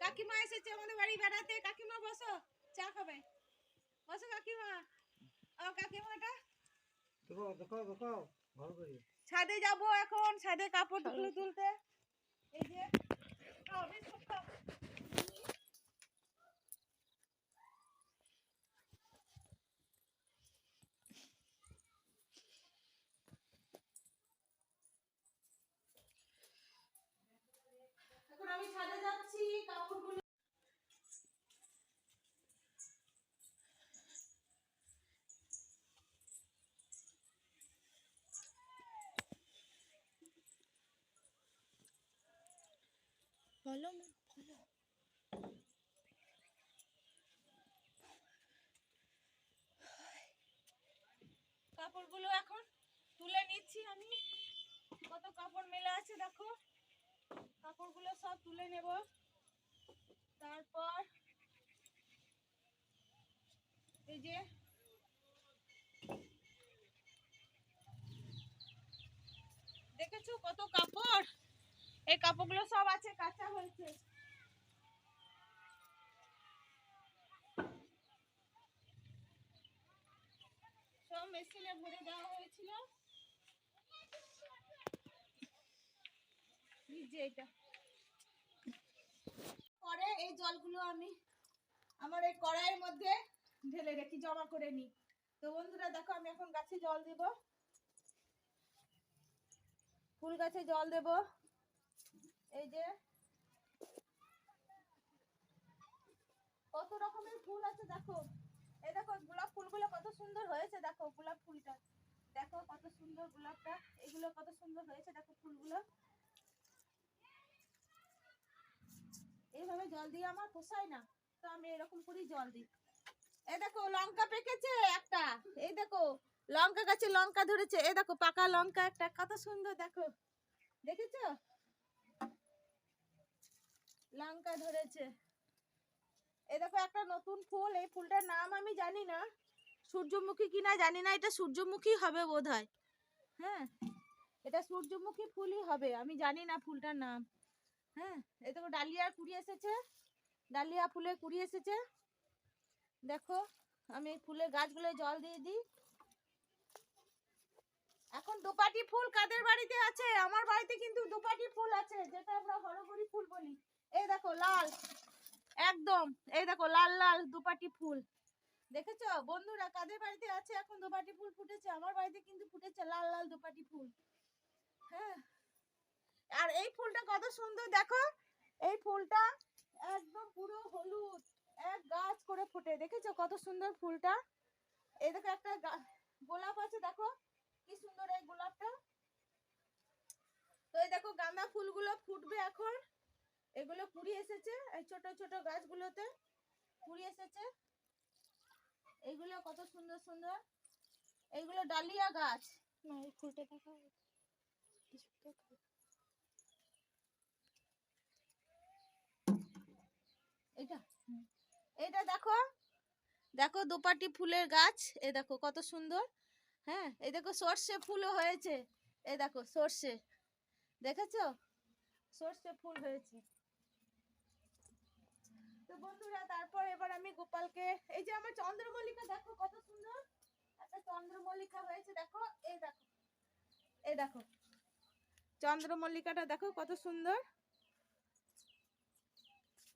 কাকিমা এসেছে আমাদের বাড়ি বেড়াতে। কাকিমা বসো। চা খাবে। বসো কাকিমা। ও কাকিমাটা। দেখো দেখো দেখো। ভালো করে। ছাদে যাব এখন। ছাদে কাপড় তুলে তুলতে এই যে খাও, বিস্কুট খাও। এখন আমি ছাদে যাচ্ছি কাপড়গুলো বলো মা বলো কাপড়গুলো এখন তুলে নিচ্ছি আমি। কত কাপড় মেলা আছে দেখো। কাপড়গুলো সব তুলে নেব। তারপর এই যে দেখেছ কত কাপড়? এই কাপড়গুলো সব আছে, কাঁচা হয়েছে। আমি আমার এই কড়াইয়ের মধ্যে ঢেলে রেখি জমা করে নিই। তো বন্ধুরা, দেখো আমি এখন গাছে জল দেব। ফুল গাছে জল দেব। এই যে কত রকমের ফুল আছে দেখো। এই দেখো, গোলাপ ফুলগুলো কত সুন্দর হয়েছে দেখো, গোলাপ ফুলটা। দেখো কত সুন্দর গোলাপটা, এগুলো কত সুন্দর হয়েছে দেখো ফুলগুলো। এইভাবে জল দিয়ে আমার পোষায় না, তো আমি এরকম করেই জল দিই। এই দেখো, লঙ্কা পেকেছে একটা। এই দেখো, লঙ্কা গাছে লঙ্কা ধরেছে। এই দেখো, পাকা লঙ্কা একটা, কত সুন্দর দেখো। দেখেছ? লঙ্কা ধরেছে। এ দেখো একটা নতুন ফুল, এই ফুলটার নাম আমি জানি না। সূর্যমুখী কিনা জানি না, এটা সূর্যমুখী হবে বোধহয়। হ্যাঁ এটা সূর্যমুখী ফুলই হবে, আমি জানি না ফুলটার নাম। হ্যাঁ এই দেখো ডালিয়ার কুড়ি এসেছে, ডালিয়া ফুলের কুড়ি এসেছে। দেখো, আমি ফুলের গাছগুলো জল দিয়ে দিই। এখন দোপাটি ফুল কাদের বাড়িতে আছে? আমার বাড়িতে কিন্তু দোপাটি ফুল আছে, যেটা আমরা হরগরি ফুল বলি। লাল। একদম। এই দেখো, লাল লাল দুপাটি ফুল। দেখেছ? বন্ধুরা, কাদের বাড়িতে আছে এখন দুপাটি ফুল ফুটেছে? আমার বাড়িতে কিন্তু ফুটেছে লাল লাল দুপাটি ফুল। হ্যাঁ। আর এই ফুলটা কত সুন্দর, দেখো। এই ফুলটা একদম পুরো হলুদ, এক গাছ করে ফুটে। দেখেছ কত সুন্দর ফুলটা? এই দেখো একটা গোলাপ আছে, দেখো। কি সুন্দর এই গোলাপটা। তো এই দেখো গাঁদা ফুলগুলো ফুটবে এখন। এগুলো কুড়ি এসেছে এই ছোট ছোট গাছগুলোতে কুড়ি এসেছে। এইগুলো কত সুন্দর সুন্দর। এইগুলো ডালিয়া গাছ। ফুলটা দেখাও এটা এটা দেখো। দেখো দোপাটি ফুলের গাছ। এই দেখো কত সুন্দর। হ্যাঁ এই দেখো সর্ষে ফুলও হয়েছে। এই দেখো সর্ষে। দেখেছ? সর্ষে ফুল হয়েছে। বন্ধুরা, তারপর এবার আমি গোপালকে, এই যে আমার চন্দ্রমল্লিকা, দেখো কত সুন্দর। একটা চন্দ্রমল্লিকা হয়েছে, দেখো, এই দেখো এই দেখো। চন্দ্রমল্লিকাটা দেখো কত সুন্দর।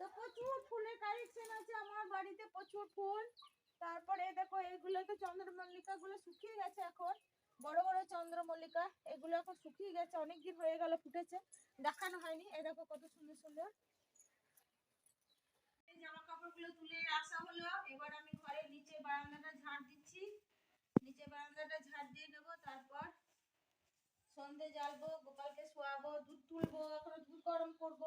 তো প্রচুর ফুলের কালেকশন আছে আমার বাড়িতে, প্রচুর ফুল। তারপরে দেখো এগুলো তো চন্দ্রমল্লিকা গুলো শুকিয়ে গেছে এখন। বড় বড় চন্দ্রমল্লিকা, এগুলো এখন শুকিয়ে গেছে, অনেকদিন হয়ে গেল ফুটেছে, দেখানো হয়নি। এই দেখো কত সুন্দর সুন্দর। জামা কাপড়গুলো তুলে আসা হলো। এবার আমি ঘরের নিচে বারান্দাটা ঝাড় দিচ্ছি। নিচে বারান্দাটা ঝাড় দিয়ে নেব, তারপর সন্ধে জ্বালবো, গোপালকে শোয়াবো, দুধ তুলবো, এখন দুধ গরম করব।